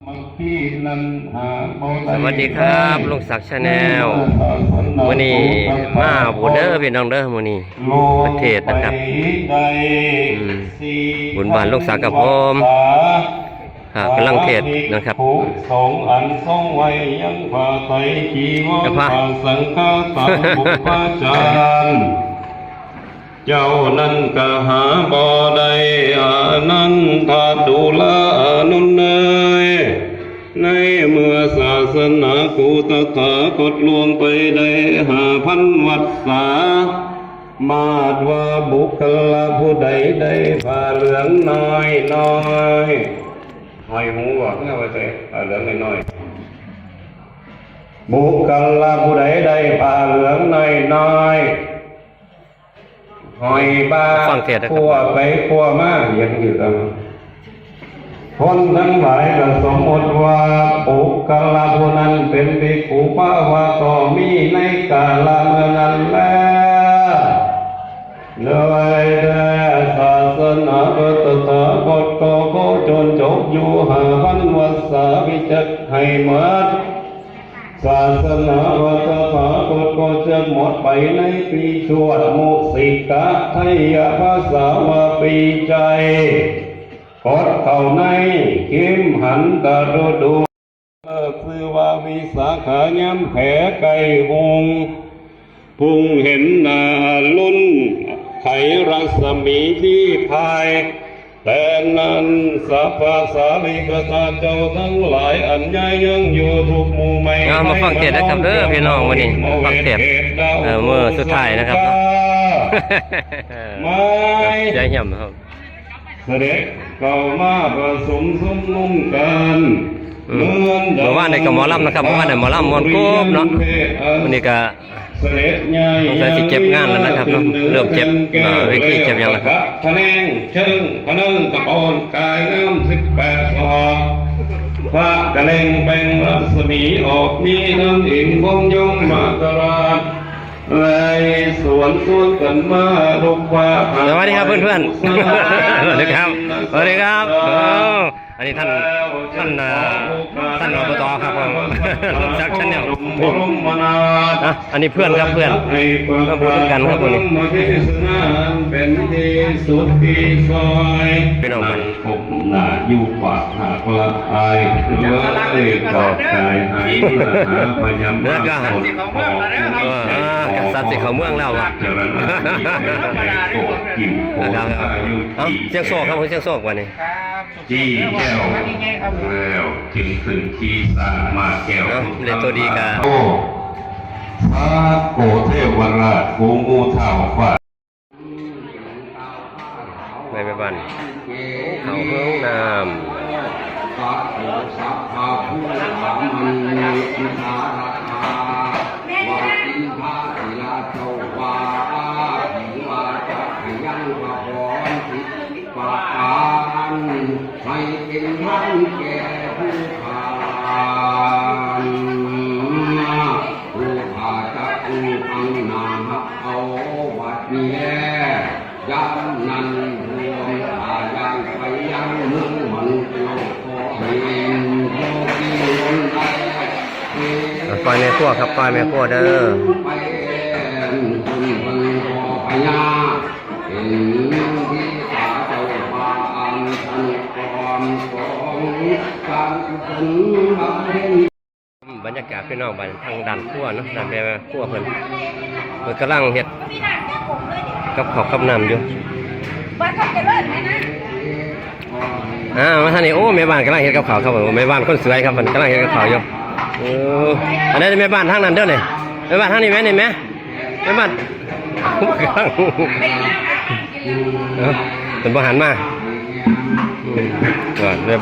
สวัสดีครับลุงศักดิ์ชาแนลมื้อนี้มาบุญเด้อพี่น้องเด้อมื้อนี้ประเทศนะครับอืมบุญบ้านลูกสาวกับผมครับกำลังเทศนะครับสองอันสองไว้ยังผ่าไตจีวรกับพระผ่าสังฆาสังบุปาจารย์เจ้านั้นก็หาบ่ได้อานันทาดูลาอานุนเนย ในเมื่อศาสนากูตถาคตลวงไปได้หาพันวัดสา มาดว่าบุคลาผู้ใดได้ผ้าเหลืองน้อยน้อยหอยหูบอกเงี้ยว่าจะผ้าเหลืองน้อยบุคลาผู้ใดได้ผ้าเหลืองน้อยน้อยหอยบ้าฟังเทศนะครับขัวไปขัวมาอย่างอยู่กันคนทั้งหลายก็สมมติว่า จนจบอยู่หาพันวัสาวิจักให้หมดศาสนาพระตถาคตก็จะหมดไปในปีชวดมุสิกะไทยภาษาวาปีใจกดเข้าในคิมหันตะดูดูเลิกซื้อว่าวิสาขาย้ำแผลไก่หงพุงเห็นนาลุ่นไขรัศมีที่พาย แต่นั้นสัพพะสาลิกตาเจ้าทั้งหลายอันยยังอยู่ทุกหมู่ไม่เอามาฟังเทศน์นะครับเด้อพี่น้องวันนี้ฟังเทศน์เอ่อมื้อสุดท้ายนะครับไม่ใจเหี่ยมครับ เสด็จเข้ามาผสมสมนุ่มกันอืมเมื่อวานได้กับหมอลำนะครับเมื่อวานได้หมอลำม่วนกบเนาะวันนี้ก็เสงสัยสิเก็บงานแล้วนะครับเนาะเริ่มเก็บอ่าเวทีเก็บยังแล้วครับพะแนงเชิงพนิงตะโกนกายงามสิบแปดศอกพระกระเลงเป็นรัศมีออกมีน้ำอิ่มคงยงมาตราดเลยสวนสวนกันมาลุกว่าสวัสดีครับเพื่อนๆสวัสดีครับสวัสดีครับอันนี้ท่านท่านท่านอบตครับผม ลุงศักดิ์ชาแนลบรมนาถอะอันนี้เพื่อนครับเพื่อนมาพูดกันครับวันนี้เป็นที่สุดที่ซอยพี่น้องมันผมหนาอยู่ปากหากละอายเลยบอกกายหายหาพยามากดออกเอออ่ากษัตริย์สิเขาเมืองแล้วอะเจริญโกรธกินโกรธนะครับอายุเอ้าเสียงโซกครับผมเสียงโซกวันนี้ จี้แก้วแล้วจึงขึ้นขี้สามาแก้วเอ้าเรียนตัวดีกะโอ้พระโกเทวราชกูมูเท่าฟ้าไปไปบ้านเขาห้องน้สั วัดนี้แลยันนันรวมอายังไปยังมืองมันโลกขอเห็นโลกีนไปล่อยแม่ขั้วครับปล่อยแม่ขั้วเด้อไปคุณบังรอพญาเห็นที่ตาเจ้าฟ้าอันทันความของการกุศลบำเพ็ญบรรยากาศพี่น้องบ้านทางด้านขั้วเนาะด้านแม่ขั้วเพิ่นเพิ่นกำลังเฮ็ด กับข้าวกับน้ำอยู่ว่าเขาจะเลิศไหมนะอ่ามาท่านนี้โอ้แม่บ้านกำลังเฮ็ดกับข้าวครับผมแม่บ้านคนสวยครับมันกำลังเฮ็ดกับข้าวอยู่เอออันนี้แม่บ้านทางนั้นเด้อนี่แม่บ้านทางนี้แม่นี่แม่แม่บ้านกำลังเออเป็นบ่หันมาอืมเออแม่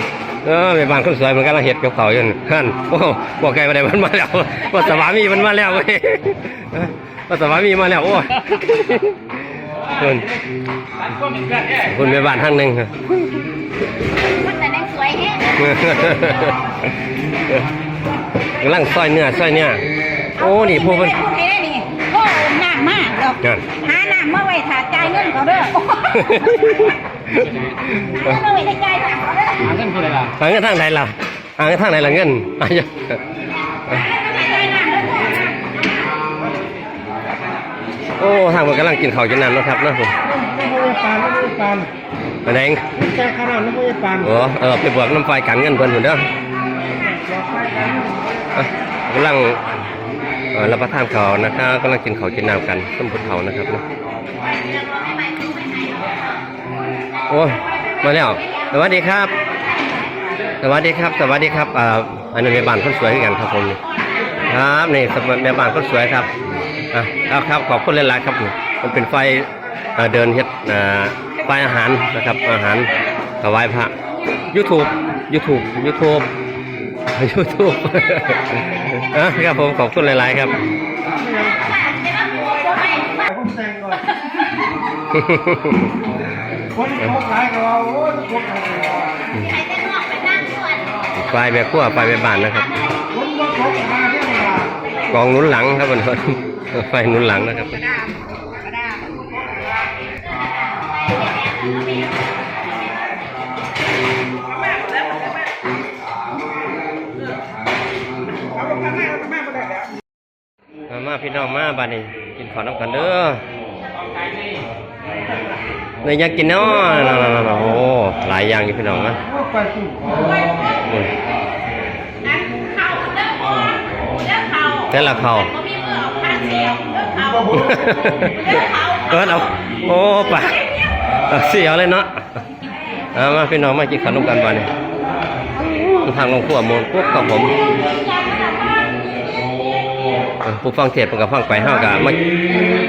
เออแม่บ้านคนสวยมันกำลังเฮ็ดกับข้าวอยู่นั่นฮั่นโอ้บอกไกลมาได้มันมาแล้วว่าสวามีมันมาแล้วเว้ยเออว่าสวามีมาแล้วโอ้ ยเพิ่นคุณแม่บ้านทางหนึงครับมันแต่ในสวยแฮะกำลังซอยเนื้อซอยเนื้อโอ้นี่พวกมันพูดให้ได้นี่โอ้น้ำมากดอกนั่นหาน้ำมาไว้ถาจ่ายเงินเขาเด้อหาเงินมาไว้ในจ่ายตังเขาเด้อทางกันทางไหนล่ะอ่างทางไหนละเงินอะ โอ้ทางมันกำลังกินข้าวกินน้ำเนาะครับเนาะผมน้ำมันปานน้ำมันปานอันไหนแค่ข้าวน้ำมันปานโอ้เออไปบวกน้ำไฟกันเงินเพิ่นหุ่นเด้ออะกำลังเอ่อรับประทานข้าวนะครับกำลังกินข้าวกินน้ำกันต้มพุทธเถานะครับเนาะโอ้ยมาแล้วสวัสดีครับ สวัสดีครับ สวัสดีครับอ่าอันนี้แม่บ้านคนสวยคือกันครับผมครับนี่สำหรับแม่บ้านคนสวยครับ อะเอาครับขอบคุณหลายๆครับมันเป็นไฟเอ่อเดินเฮ็ดอ่าไฟอาหารนะครับอาหารถวายพระ YouTube YouTube YouTube YouTube อะครับผมขอบคุณหลายๆครับผมแต่งก่อนคนพวกหลายก็เอาโอ้ยพวกอะไรใครจะงอกไปนั่งส่วนไฟแม่ครัวไฟแม่บ้านนะครับคนว่าพวกมาที่ไหนล่ะกองหนุนหลังครับมัน ไฟหนุนหลังนะครับมามาพี่น้องมาบ้านนี้กินข้าวน้ำกันเด้อในอยากกินเนาะนั่นๆๆโอ้หลายอย่างอยู่พี่น้องนะพวกไปสู่อืมเขาเลิกเขาเลิกเขาแต่ละข้าวเขามีมือ เอาข้างเสียวเลิกเขาเลิกเขาเอิ้นเอาโอ้ปะเสียวเลยเนาะเอามาพี่น้องมากินขนมกันบ้านนี้ทางลงขั้วมูลพวกกับผมผู้ฟังเทศเพิ่นกับฟังไปเฮากับมา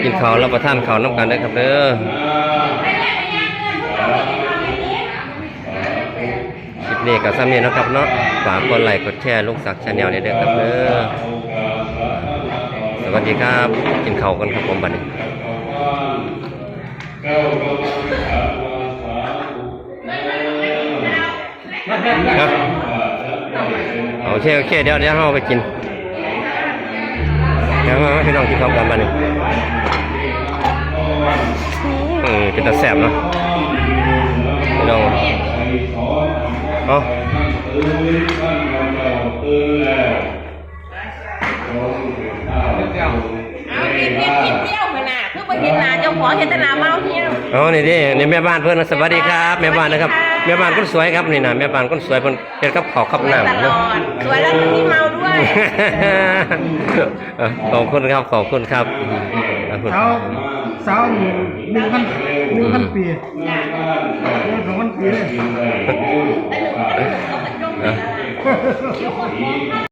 กินข้าวรับประทานข้าวน้ำกันได้ครับเด้อคลิปนี้กับซ้ำนี้เนะครับเนาะฝากกดไลค์กดแชร์ลูกศักดิ์ชาแนลได้เด้อครับเด้อ วัสดีครับ กินข้าวกันครับผมบัดนี้ครับโอเคโอเคเดี๋ยวเดี๋ยวเราไปกินเดี๋ยวมาพี่น้องกินข้าวกันบ้านนี้อืมเป็นตาแสบเนาะพี่น้องเอ๋อ เอาเห็นเห็นกินเที่ยวมาน่ะคือไปเห็นนาเจ้าของเห็นแตนาเมาเที่ยวอ๋อนี่ดินี่แม่บ้านเพื่อนนะสวัสดีครับ แม่บ้านนะครับ แม่บ้านคนสวยครับนี่นะแม่บ้านคนสวยเพิ่นเฮ็ดกับข้าวกับตน้ำลเนาะ อดสวยแล้วยังมีเมาด้วย เออขอบคุณครับขอบคุณครับขอบคุณ สาวสาวหนึ่งพันหนึ่งพันปีสองพันปีเลยเออ